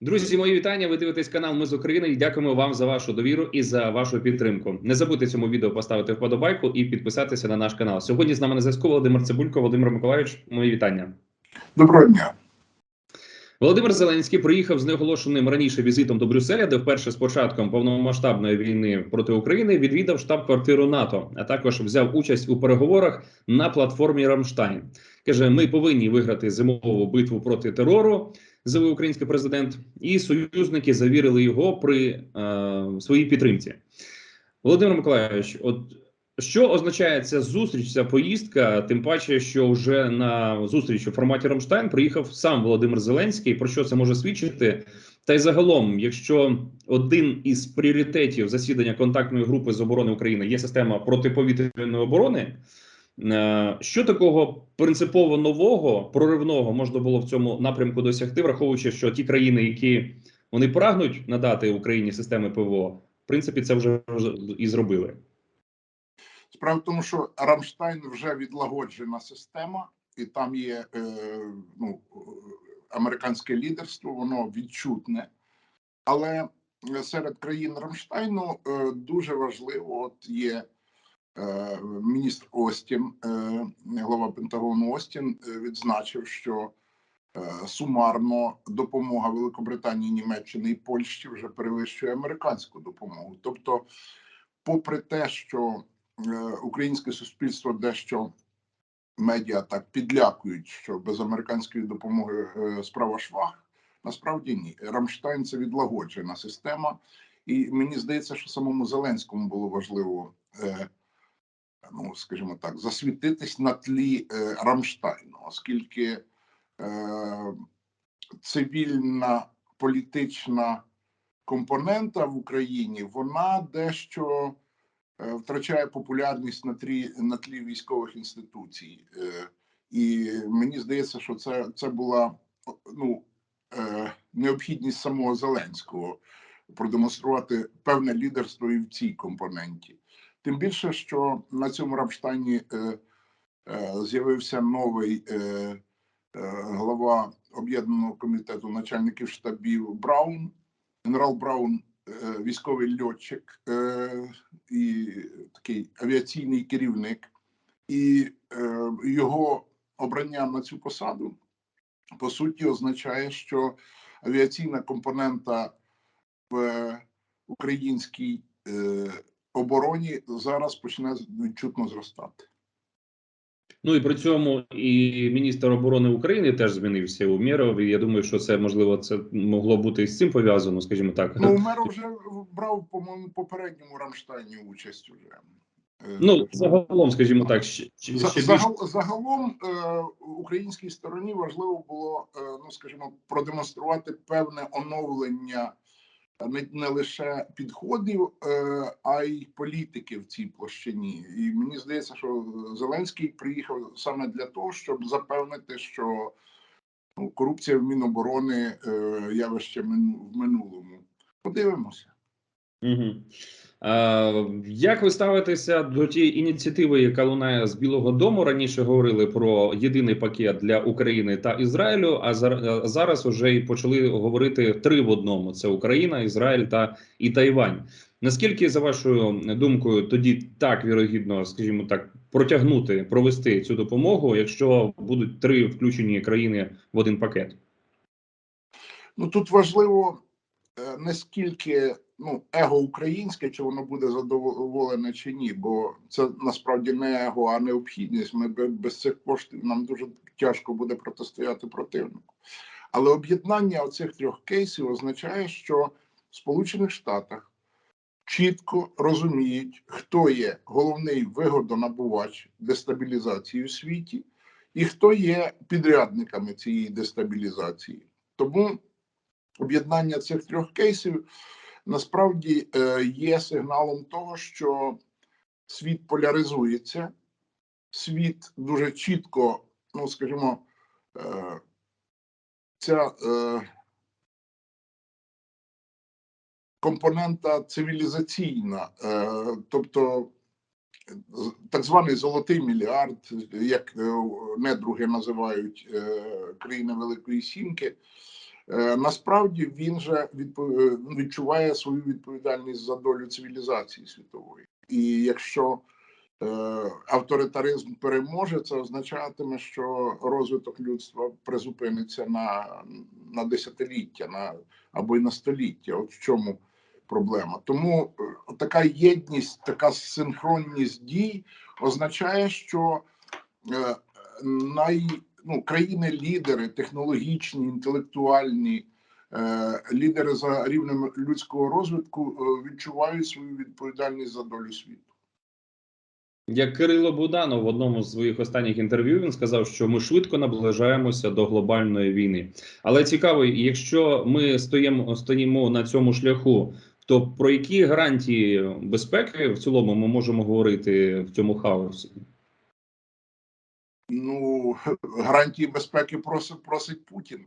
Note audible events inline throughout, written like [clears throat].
Друзі, мої вітання. Ви дивитесь канал Ми з України і дякуємо вам за вашу довіру і за вашу підтримку. Не забудьте цьому відео поставити вподобайку і підписатися на наш канал. Сьогодні з нами на зв'язку Володимир Цибулько. Володимир Миколаївич, мої вітання. Доброго дня. Володимир Зеленський приїхав з неоголошеним раніше візитом до Брюсселя, де вперше з початком повномасштабної війни проти України відвідав штаб-квартиру НАТО, а також взяв участь у переговорах на платформі Рамштайн. каже: ми повинні виграти зимову битву проти терору. Заявив український президент, і союзники завірили його при е, своїй підтримці. Володимир Миколаївич, от що означає ця зустріч, ця поїздка? Тим паче, що вже на зустріч у форматі Рамштайн приїхав сам Володимир Зеленський. Про що це може свідчити? Та й загалом, якщо один із пріоритетів засідання контактної групи з оборони України є система протиповітряної оборони. Е, Що такого принципово нового проривного можна було в цьому напрямку досягти, враховуючи, що ті країни, які вони прагнуть надати Україні системи ПВО, в принципі, це вже і зробили. Справа в тому, що Рамштайн вже відлагоджена система, і там є е, ну, американське лідерство, воно відчутне. Але серед країн Рамштайну е, дуже важливо от є е, міністр Остін, е, голова Пентагону Остін е, відзначив, що е, сумарно допомога Великобританії, Німеччини і Польщі вже перевищує американську допомогу. Тобто, попри те, що е, українське суспільство дещо медіа так підлякують, що без американської допомоги е, справа швах. Насправді ні. Рамштайн це відлагоджена система, і мені здається, що самому Зеленському було важливо, е, ну скажімо так, засвітитись на тлі е, Рамштайну, оскільки е, цивільна політична компонента в Україні вона дещо е, втрачає популярність на тлі на тлі військових інституцій, і мені здається, що це, це була ну. Необхідність самого Зеленського продемонструвати певне лідерство і в цій компоненті. Тим більше, що на цьому Рамштайні е, е, з'явився новий е, е, глава об'єднаного комітету начальників штабів Браун, генерал Браун, е, військовий льотчик е, і такий авіаційний керівник, і е, його обрання на цю посаду по суті означає, що авіаційна компонента в українській е, обороні зараз почне відчутно зростати. Ну і при цьому і міністр оборони України теж змінився у і Я думаю, що це можливо це могло бути і з цим пов'язано, скажімо так. Ну, Умеров вже брав, по-моєму, попередньому Рамштайні участь уже. Е, Ну загалом, скажімо так, ще, ще більш загал- загалом е, українській стороні важливо було, е, ну скажімо, продемонструвати певне оновлення не, не лише підходів, е, а й політики в цій площині. І мені здається, що Зеленський приїхав саме для того, щоб запевнити, що ну, корупція в Міноборони е, явище в минулому. Подивимося. Угу. Як ви ставитеся до тієї ініціативи, яка лунає з Білого Дому? Раніше говорили про єдиний пакет для України та Ізраїлю. А зар- зараз вже і почали говорити три в одному: це Україна, Ізраїль та і Тайвань. Наскільки, за вашою думкою, тоді так вірогідно, скажімо так, протягнути, провести цю допомогу, якщо будуть три включені країни в один пакет? Ну тут важливо е, не скільки ну, его українське, чи воно буде задоволене чи ні, бо це насправді не его, а необхідність. Ми без цих коштів нам дуже тяжко буде протистояти противнику. Але об'єднання оцих трьох кейсів означає, що в Сполучених Штатах чітко розуміють, хто є головний вигодонабувач дестабілізації у світі, і хто є підрядниками цієї дестабілізації. Тому об'єднання цих трьох кейсів насправді е, є сигналом того, що світ поляризується, світ дуже чітко, ну скажімо, е, ця е, компонента цивілізаційна, тобто так званий золотий мільярд, як недруги називають країни Великої Сімки, Насправді він же е, відчуває свою відповідальність за долю цивілізації світової. І якщо е, авторитаризм переможе, це означатиме, що розвиток людства призупиниться на, на десятиліття, на або й на століття. От в чому проблема. Тому е, така єдність, така синхронність дій означає, що е, най, ну, країни-лідери, технологічні, інтелектуальні, е, лідери за рівнем людського розвитку е, відчувають свою відповідальність за долю світу. Як Кирило Буданов в одному з своїх останніх інтерв'ю він сказав, що ми швидко наближаємося до глобальної війни. Але цікаво, якщо ми стоїмо стоїмо на цьому шляху, то про які гарантії безпеки в цілому ми можемо говорити в цьому хаосі? Ну, [laughs] гарантії безпеки просить, просить Путін.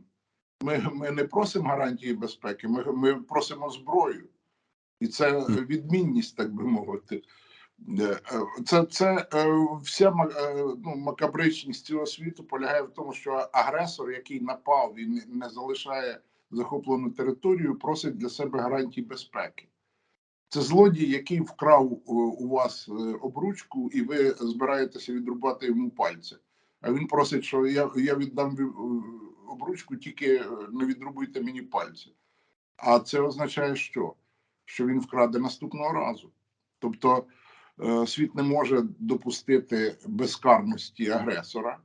Ми, ми не просимо гарантії безпеки, ми, ми просимо зброю. І це відмінність, так би мовити. Е, е, Це, це е, вся ну, макабричність цього світу полягає в тому, що агресор, який напав і не, залишає захоплену територію, просить для себе гарантій безпеки. Це злодій, який вкрав у вас обручку, і ви збираєтеся відрубати йому пальці. А він просить, що я, я віддам е, обручку, тільки е, не відрубуйте мені пальці. А це означає, що? Що він вкраде наступного разу. Тобто е, світ не може допустити безкарності агресора.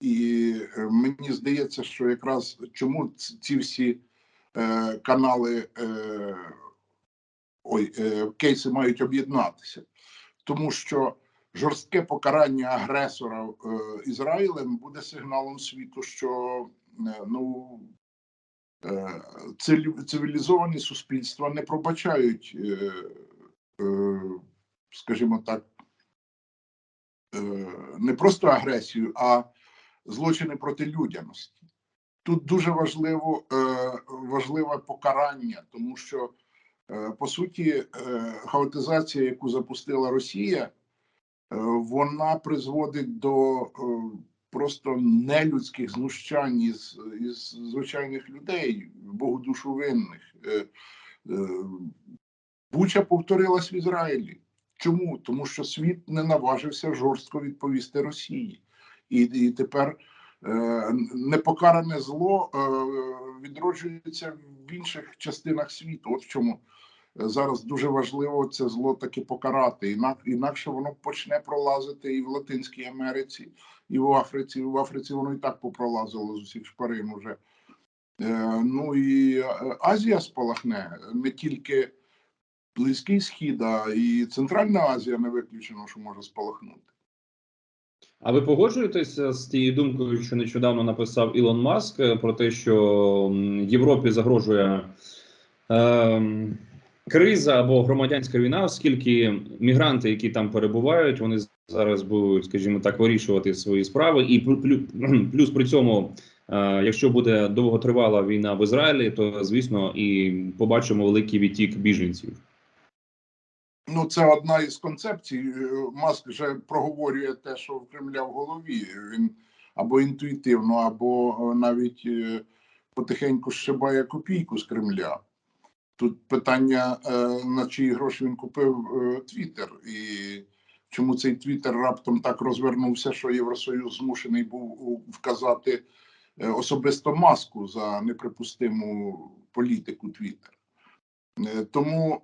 І мені здається, що якраз чому ці всі канали, ой, кейси мають об'єднатися, тому що жорстке покарання агресора е, Ізраїлем буде сигналом світу, що е, ну, е, цивілізовані суспільства не пробачають, скажімо так, не просто агресію, а злочини проти людяності. Тут дуже важливо, важливе покарання, тому що, по суті, хаотизація, яку запустила Росія, вона призводить до е, просто нелюдських знущань із, із звичайних людей, Богу душу винних. Е, е, Буча повторилась в Ізраїлі. Чому? Тому що світ не наважився жорстко відповісти Росії. І, і тепер е, непокаране зло е, відроджується в інших частинах світу. От в чому е, зараз дуже важливо це зло таки покарати. Інак, інакше воно почне пролазити і в Латинській Америці, і в Африці. В Африці воно і так попролазило з усіх шпарин уже. Е, ну і е, Азія спалахне не тільки Близький Схід, а і Центральна Азія не виключено, що може спалахнути. А ви погоджуєтеся з тією думкою, що нещодавно написав Ілон Маск е, про те, що Європі загрожує ем, криза або громадянська війна, оскільки мігранти, які там перебувають, вони зараз будуть, скажімо так, вирішувати свої справи, і плю- плю- [clears throat] плюс при цьому, е, якщо буде довготривала війна в Ізраїлі, то звісно і побачимо великий відтік біженців. Ну, це одна із концепцій. Е, Маск вже проговорює те, що в Кремля в голові. Він або інтуїтивно, або е, навіть потихеньку зшибає копійку з Кремля. Тут питання, е, на чиї гроші він купив е, Твіттер, і чому цей Твіттер раптом так розвернувся, що Євросоюз змушений був вказати е, особисто маску за неприпустиму політику Твіттер. Тому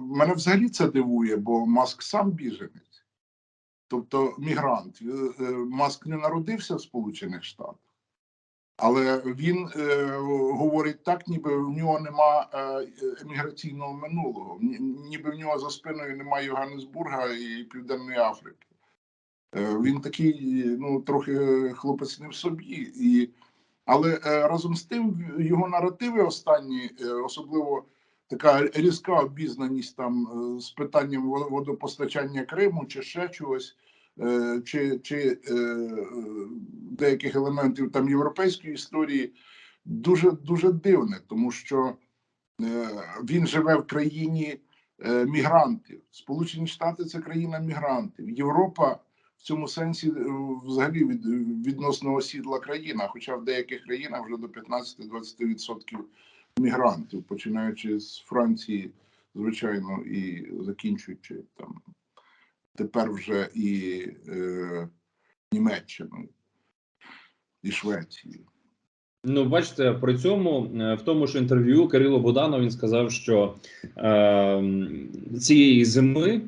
мене взагалі це дивує, бо Маск сам біженець, тобто мігрант. Маск не народився в Сполучених Штатах, але він е, говорить так, ніби в нього нема е, еміграційного минулого, ні- ніби в нього за спиною немає Йоганнесбурга і Південної Африки. Е, Він такий, ну, трохи хлопець не в собі. І, але е, разом з тим його наративи останні, е, особливо така різка обізнаність там е, з питанням водопостачання Криму чи ще чогось, чи, чи е, е, деяких елементів там європейської історії, дуже дуже дивне, тому що е, він живе в країні е, мігрантів. Сполучені Штати це країна мігрантів. Європа в цьому сенсі е, взагалі від, відносно осідла країна, хоча в деяких країнах вже до 15-20% мігрантів, починаючи з Франції, звичайно, і закінчуючи там тепер вже і е, Німеччиною, і Швецією. Ну, бачите, при цьому е, в тому ж інтерв'ю Кирило Буданов він сказав, що е, цієї зими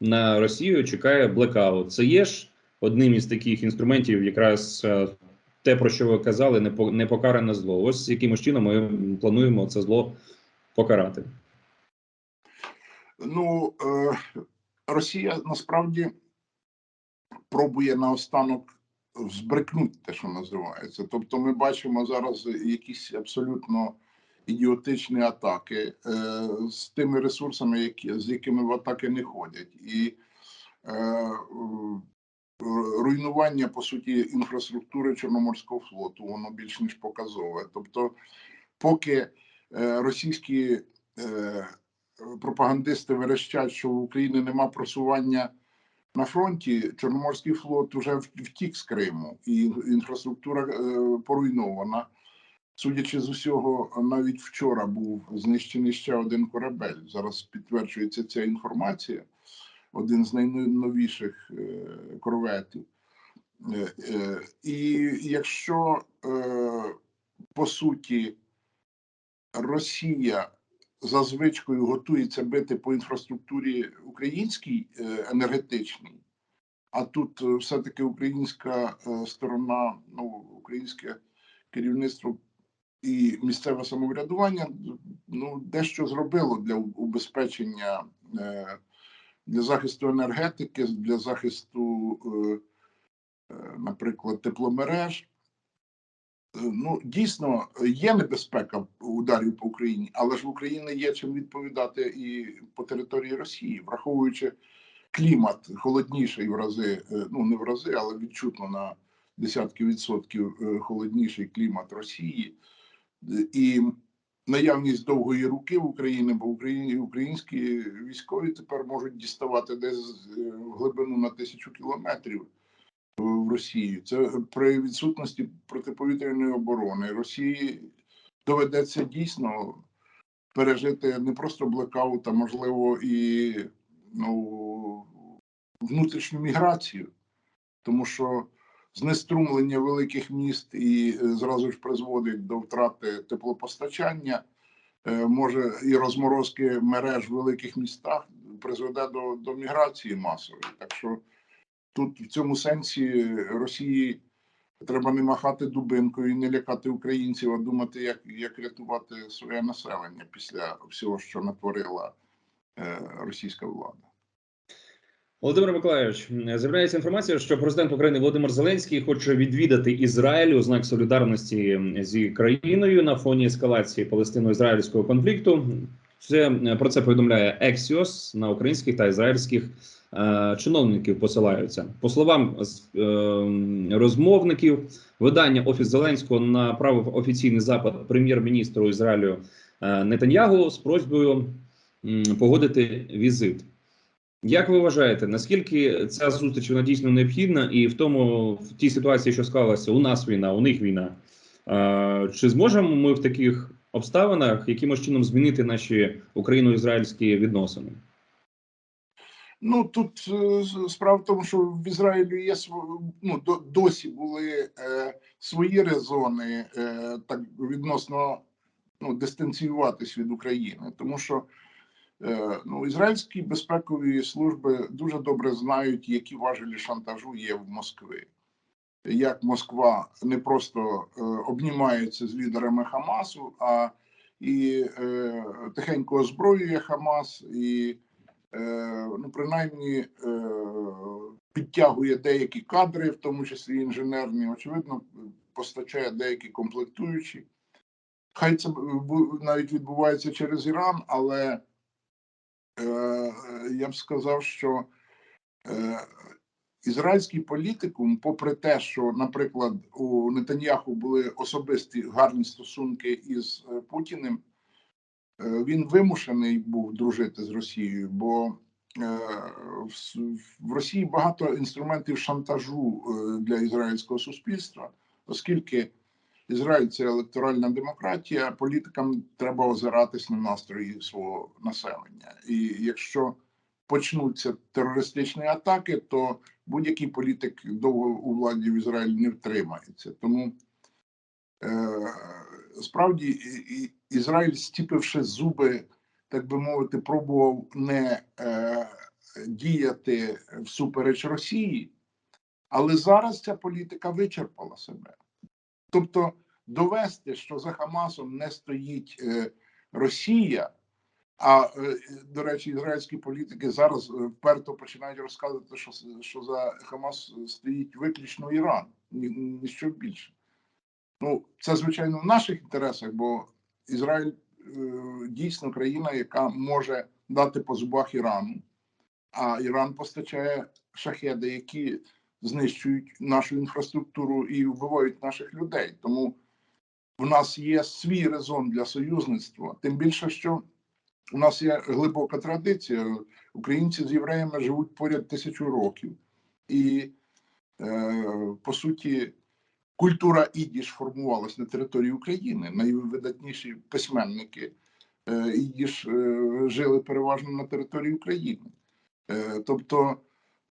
на Росію чекає блекаут. Це є ж одним із таких інструментів, якраз е, те, про що ви казали, не по- непокаране зло. Ось якимось чином ми плануємо це зло покарати. Ну, е, Росія насправді пробує наостанок збрикнути те, що називається. Тобто, ми бачимо зараз якісь абсолютно ідіотичні атаки е, з тими ресурсами, які, з якими в атаки не ходять, і е, е, руйнування по суті інфраструктури Чорноморського флоту, воно більш ніж показове. Тобто, поки е, російські е, пропагандисти верещать, що в Україні нема просування на фронті. Чорноморський флот вже втік з Криму, і інфраструктура е, поруйнована. Судячи з усього, навіть вчора був знищений ще один корабель. Зараз підтверджується ця інформація. Один з найновіших е, корветів. Е, І якщо по суті Росія за звичкою готується бити по інфраструктурі українській е, енергетичній, а тут е, все-таки українська е, сторона, ну українське керівництво і місцеве самоврядування ну дещо зробило для убезпечення для захисту енергетики, для захисту, наприклад, тепломереж. Е, Ну, дійсно, є небезпека ударів по Україні, але ж в Україні є чим відповідати і по території Росії, враховуючи клімат холодніший в рази, е, ну не в рази, але відчутно на десятки відсотків е, холодніший клімат Росії. І наявність довгої руки в Україні, бо Україні українські військові тепер можуть діставати десь в глибину на тисячу кілометрів в Росію. Це при відсутності протиповітряної оборони Росії доведеться дійсно пережити не просто блекаут, а можливо і ну, внутрішню міграцію, тому що знеструмлення великих міст і е, зразу ж призводить до втрати теплопостачання. е, Може і розморозки мереж в великих містах призведе до, до міграції масової. Так що тут в цьому сенсі Росії треба не махати дубинкою не лякати українців, а думати, як, як рятувати своє населення після всього, що натворила е, російська влада. Володимир Миколаївич, з'являється інформація, що президент України Володимир Зеленський хоче відвідати Ізраїль у знак солідарності зі країною на фоні ескалації палестино-ізраїльського конфлікту. Це е, про це повідомляє Ексіос на українських та ізраїльських е, чиновників. Посилаються по словам е, розмовників. Видання Офіс Зеленського направив офіційний запит прем'єр-міністру Ізраїлю е, Нетаньягу з просьбою м, погодити візит. Як ви вважаєте, наскільки ця зустріч вона дійсно необхідна, і в тому в тій ситуації, що склалася, у нас війна, у них війна, е, чи зможемо ми в таких обставинах якимось чином змінити наші україно-ізраїльські відносини? Ну тут е, справа в тому, що в Ізраїлі є ну, до- досі були е, свої резони е, так відносно ну, дистанціюватись від України, тому що е, ну, ізраїльські безпекові служби дуже добре знають, які важелі шантажу є в Москві. Як Москва не просто е, обнімається з лідерами Хамасу, а і е, тихенько озброює Хамас і е, ну, принаймні е, підтягує деякі кадри, в тому числі інженерні, очевидно, постачає деякі комплектуючі. Хай це навіть відбувається через Іран, але е, я б сказав, що е, ізраїльський політикум, попри те, що, наприклад, у Нетаньяху були особисті гарні стосунки із е, Путіним, е, він вимушений був дружити з Росією, бо е, в Росії багато інструментів шантажу для ізраїльського суспільства, оскільки Ізраїль це електоральна демократія, політикам треба озиратись на настрої свого населення. І якщо почнуться терористичні атаки, то будь-який політик довго у владі в Ізраїлі не втримається. Тому е, справді Ізраїль, стіпивши зуби, так би мовити, пробував не е, діяти всупереч Росії, але зараз ця політика вичерпала себе. Тобто довести, що за Хамасом не стоїть е, Росія. А е, до речі, ізраїльські політики зараз е, вперто починають розказувати, що, що за Хамас стоїть виключно Іран, ні, ніщо більше. Ну, це звичайно в наших інтересах, бо Ізраїль е, дійсно країна, яка може дати по зубах Ірану, а Іран постачає шахеди, які знищують нашу інфраструктуру і вбивають наших людей. Тому в нас є свій резон для союзництва. Тим більше, що у нас є глибока традиція. Українці з євреями живуть поряд тисячу років, і е, по суті, культура ідіш формувалась на території України. Найвидатніші письменники е, ідіш е, жили переважно на території України. Тобто,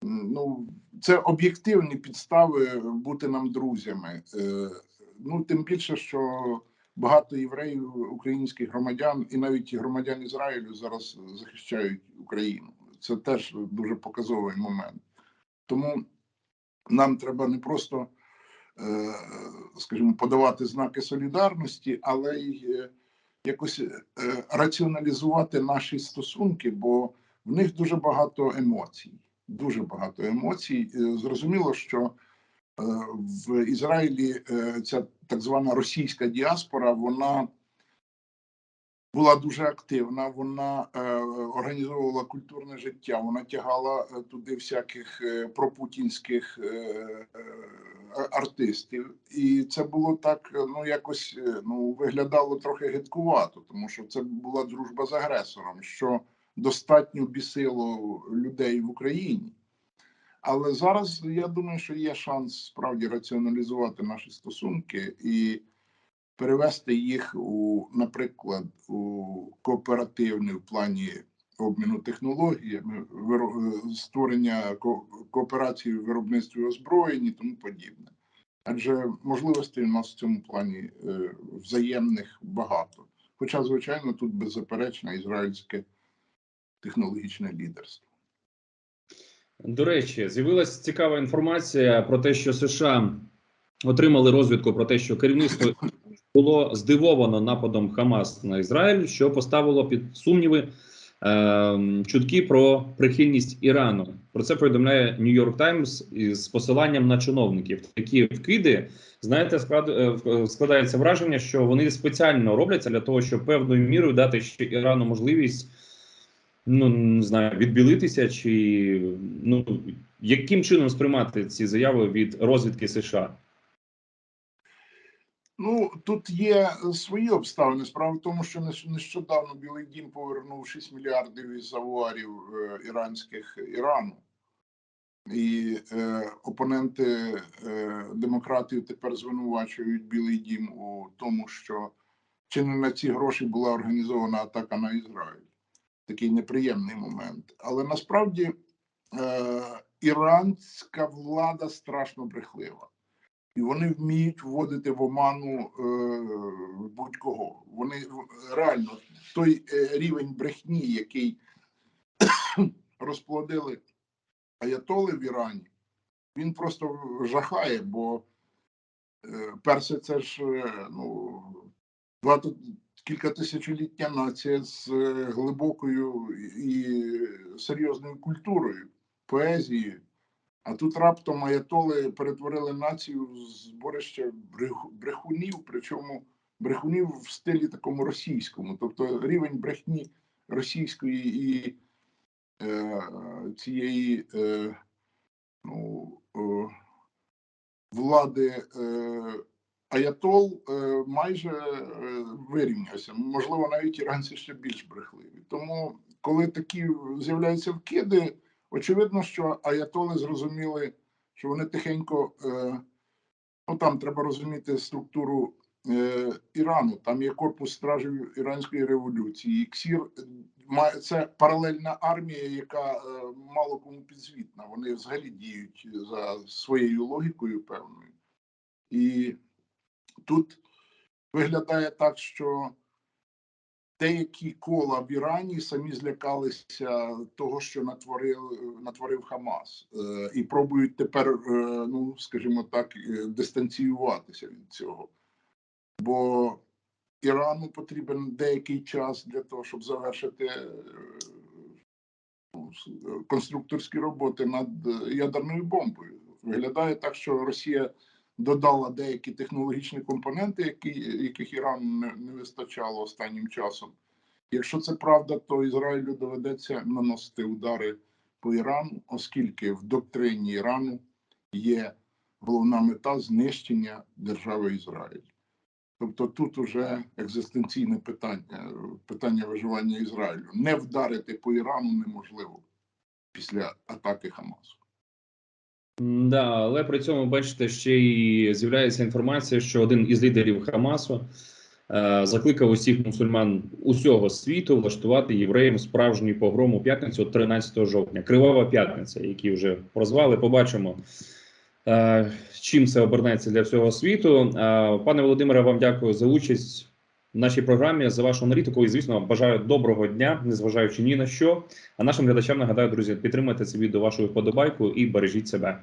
ну, це об'єктивні підстави бути нам друзями. Ну, тим більше, що багато євреїв, українських громадян і навіть громадян Ізраїлю зараз захищають Україну. Це теж дуже показовий момент. Тому нам треба не просто, е, скажімо, подавати знаки солідарності, але й е, якось е, раціоналізувати наші стосунки, бо в них дуже багато емоцій. Дуже багато емоцій. Зрозуміло, що в Ізраїлі ця так звана російська діаспора, вона була дуже активна. Вона е, організовувала культурне життя. Вона тягала е, туди всяких е, пропутінських е, е, артистів, і це було так. Ну якось ну виглядало трохи гидкувато, тому що це була дружба з агресором, що достатньо бісило людей в Україні. Але зараз я думаю, що є шанс справді раціоналізувати наші стосунки і перевести їх у, наприклад, у кооперативний в плані обміну технологіями, створення кооперації в виробництві озброєнь і тому подібне. Адже можливостей у нас в цьому плані е, взаємних багато. Хоча, звичайно, тут беззаперечно ізраїльське технологічне лідерство. До речі, з'явилася цікава інформація про те, що США отримали розвідку про те, що керівництво було здивовано нападом Хамас на Ізраїль, що поставило під сумніви е, чутки про прихильність Ірану. Про це повідомляє Нью-Йорк Таймс із посиланням на чиновників. Такі вкиди, знаєте, склад, е, складається враження, що вони спеціально робляться для того, щоб певною мірою дати ще Ірану можливість. Ну не знаю, відбілитися чи ну яким чином сприймати ці заяви від розвідки США? Ну тут є свої обставини. Справа в тому, що нещодавно Білий Дім повернув 6 мільярдів із авуарів е, іранських Ірану, і е, опоненти е, демократів тепер звинувачують Білий Дім у тому, що чи не на ці гроші була організована атака на Ізраїль. Такий неприємний момент. Але насправді е, іранська влада страшно брехлива. І вони вміють вводити в оману е, будь-кого. Вони реально той е, рівень брехні, який [coughs] розплодили аятоли в Ірані, він просто жахає, бо е, перше, це ж е, ну, багато кілька тисячолітня нація з е, глибокою і серйозною культурою, поезією. А тут раптом аятоли перетворили націю в зборище брехунів, причому брехунів в стилі такому російському, тобто рівень брехні російської і е, цієї е, ну, е, влади е, Аятол е, майже е, вирівнявся. Можливо, навіть іранці ще більш брехливі. Тому, коли такі з'являються вкиди, очевидно, що аятоли зрозуміли, що вони тихенько. Е, ну там треба розуміти структуру Ірану. Там є корпус стражів іранської революції. І КСІР це паралельна армія, яка мало кому підзвітна. Вони взагалі діють за своєю логікою певною. І тут виглядає так, що деякі кола в Ірані самі злякалися того, що натворив, натворив Хамас, е, і пробують тепер, е, ну скажімо так, е, дистанціюватися від цього. Бо Ірану потрібен деякий час для того, щоб завершити ну, конструкторські роботи над ядерною бомбою. Виглядає так, що Росія додала деякі технологічні компоненти, які, яких Ірану не, не вистачало останнім часом. Якщо це правда, то Ізраїлю доведеться наносити удари по Ірану, оскільки в доктрині Ірану є головна мета знищення держави Ізраїль. Тобто тут уже екзистенційне питання, питання виживання Ізраїлю. Не вдарити по Ірану неможливо після атаки Хамасу. Да, але при цьому бачите, ще й з'являється інформація, що один із лідерів Хамасу е, закликав усіх мусульман усього світу влаштувати євреям справжній погром у п'ятницю 13 жовтня. Кривава п'ятниця, які вже прозвали. Побачимо, е, чим це обернеться для всього світу. Е, пане Володимире, вам дякую за участь нашій програмі, за вашу аналітику. І звісно, бажаю доброго дня, незважаючи ні на що. А нашим глядачам нагадаю, друзі, підтримайте це відео вашою вподобайкою і бережіть себе.